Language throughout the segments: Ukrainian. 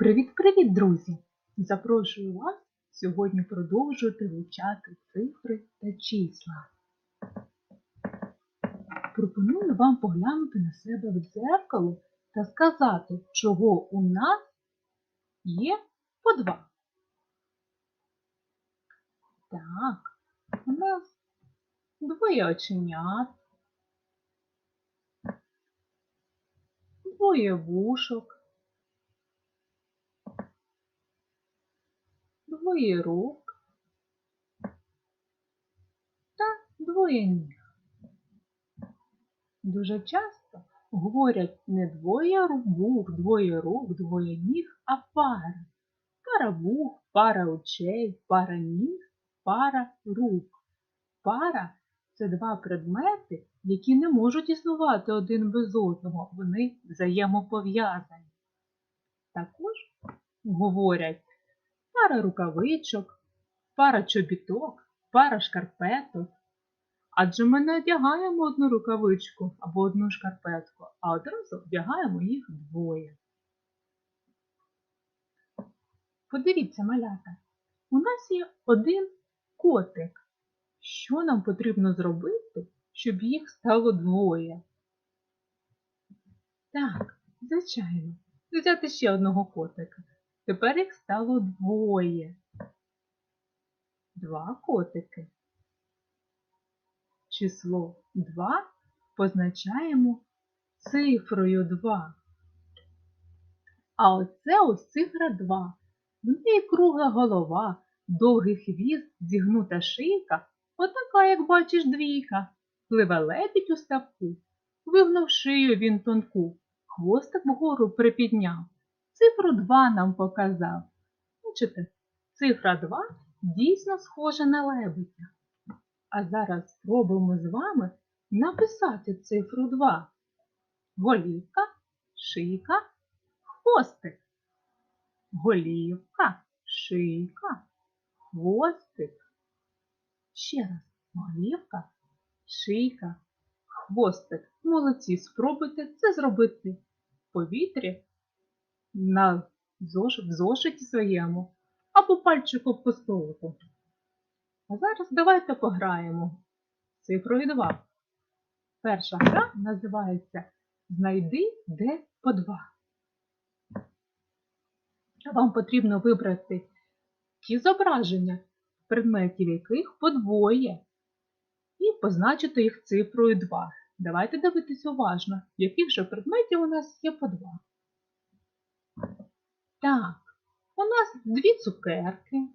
Привіт-привіт, друзі! Запрошую вас сьогодні продовжувати вивчати цифри та числа. Пропоную вам поглянути на себе в дзеркало та сказати, чого у нас є по два. Так, у нас двоє оченят, двоє вушок. Двоє рук та двоє ніг. Дуже часто говорять не двоє вух, двоє рук, двоє ніг, а пара. Пара вух, пара очей, пара ніг, пара рук. Пара це два предмети, які не можуть існувати один без одного, вони взаємопов'язані. Також говорять пара рукавичок, пара чобіток, пара шкарпеток. Адже ми не одягаємо одну рукавичку або одну шкарпетку, а одразу вдягаємо їх двоє. Подивіться, малята, у нас є один котик. Що нам потрібно зробити, щоб їх стало двоє? Так, звичайно, взяти ще одного котика. Тепер їх стало двоє. Два котики. Число 2 позначаємо цифрою 2. А оце ось цифра 2. В неї кругла голова, довгий хвіст, зігнута шийка, отака, як бачиш, двійка. Пливе лебідь у ставку, вигнув шию він тонку, хвостик вгору припідняв цифру 2 нам показав. Бачите, цифра 2 дійсно схожа на лебедя. А зараз спробуємо з вами написати цифру 2. Голівка, шийка, хвостик. Голівка, шийка, хвостик. Ще раз. Голівка, шийка, хвостик. Молодці, спробуйте це зробити в повітрі на зошит, в зошиті своєму або пальчиком по столику. А зараз давайте пограємо цифрою 2. Перша гра називається Знайди де по 2. Вам потрібно вибрати ті зображення, предметів яких подвоє, і позначити їх цифрою 2. Давайте дивитися уважно, яких же предметів у нас є по 2. Так, у нас дві цукерки,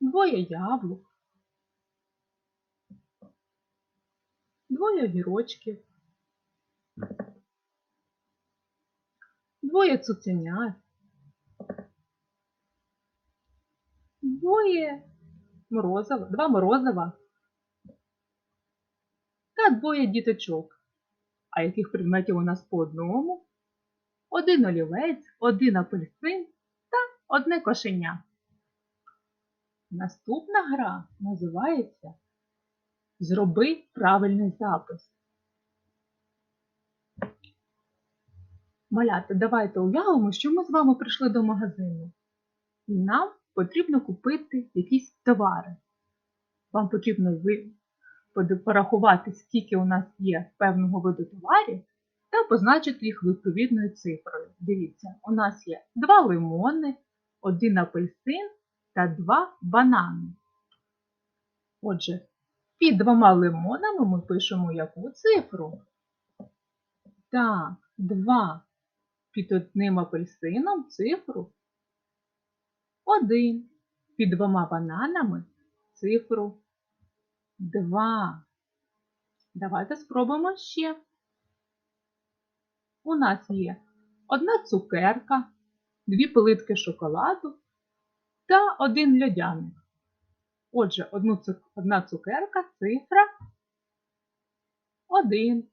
двоє яблук, двоє огірочків, двоє цуценят, двоє морозива, два морозива та двоє діточок. А яких предметів у нас по одному? Один олівець, один апельсин та одне кошеня. Наступна гра називається Зроби правильний запис. Малята, давайте уявимо, що ми з вами прийшли до магазину. І нам потрібно купити якісь товари. Вам потрібно порахувати, скільки у нас є певного виду товарів, та позначити їх відповідною цифрою. Дивіться, у нас є два лимони, один апельсин та два банани. Отже, під двома лимонами ми пишемо яку цифру? Так, 2. Під одним апельсином цифру 1. Під двома бананами цифру Два. Давайте спробуємо ще. У нас є одна цукерка, дві плитки шоколаду та один льодяник. Отже, одна цукерка, цифра 1.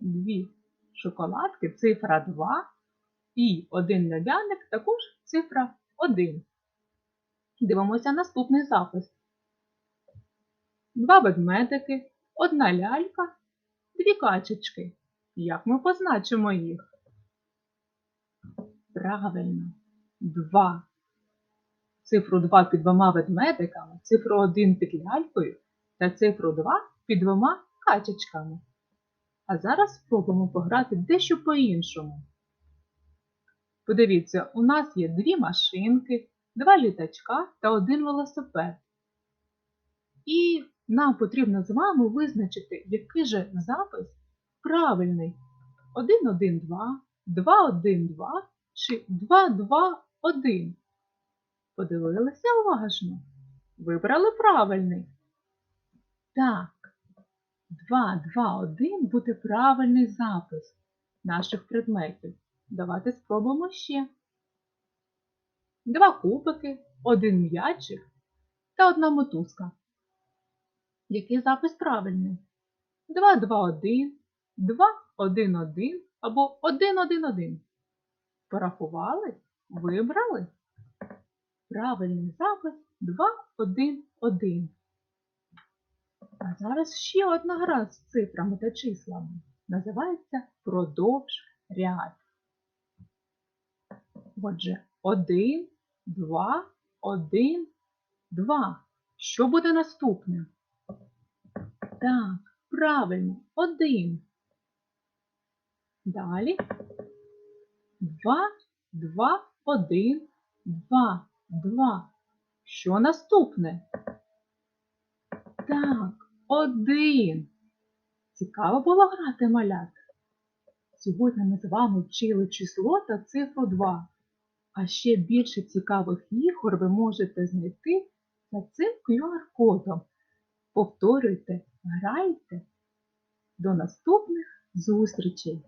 Дві шоколадки, цифра 2. І один льодяник також цифра 1. Дивимося наступний запис два ведмедики, одна лялька, дві качечки. Як ми позначимо їх? Правильно, 2. Цифру 2 під двома ведмедиками, цифру 1 під лялькою та цифру 2 під двома качечками. А зараз спробуємо пограти дещо по-іншому. Подивіться, у нас є дві машинки, два літачка та один велосипед. І нам потрібно з вами визначити, який же запис правильний. 1, 1, 2, 2, 1, 2 чи 2, 2, 1. Подивилися уважно? Вибрали правильний. Так, 2, 2, 1 буде правильний запис наших предметів. Давайте спробуємо ще. Два кубики, один м'ячик та одна мотузка. Який запис правильний? 2, 2, 1, 2, 1, 1 або 1, 1, 1. Порахували? Вибрали? Правильний запис 2, 1, 1. А зараз ще одна гра з цифрами та числами. Називається продовж ряд. Отже, 1, 2, 1, 2. Що буде наступним? Так, правильно, 1. Далі 2, 2, 1, 2, 2. Що наступне? Так, 1. Цікаво було грати малят. Сьогодні ми з вами вчили число та цифру 2. А ще більше цікавих ігор ви можете знайти за цим QR-кодом. Повторюйте, грайте. До наступних зустрічей!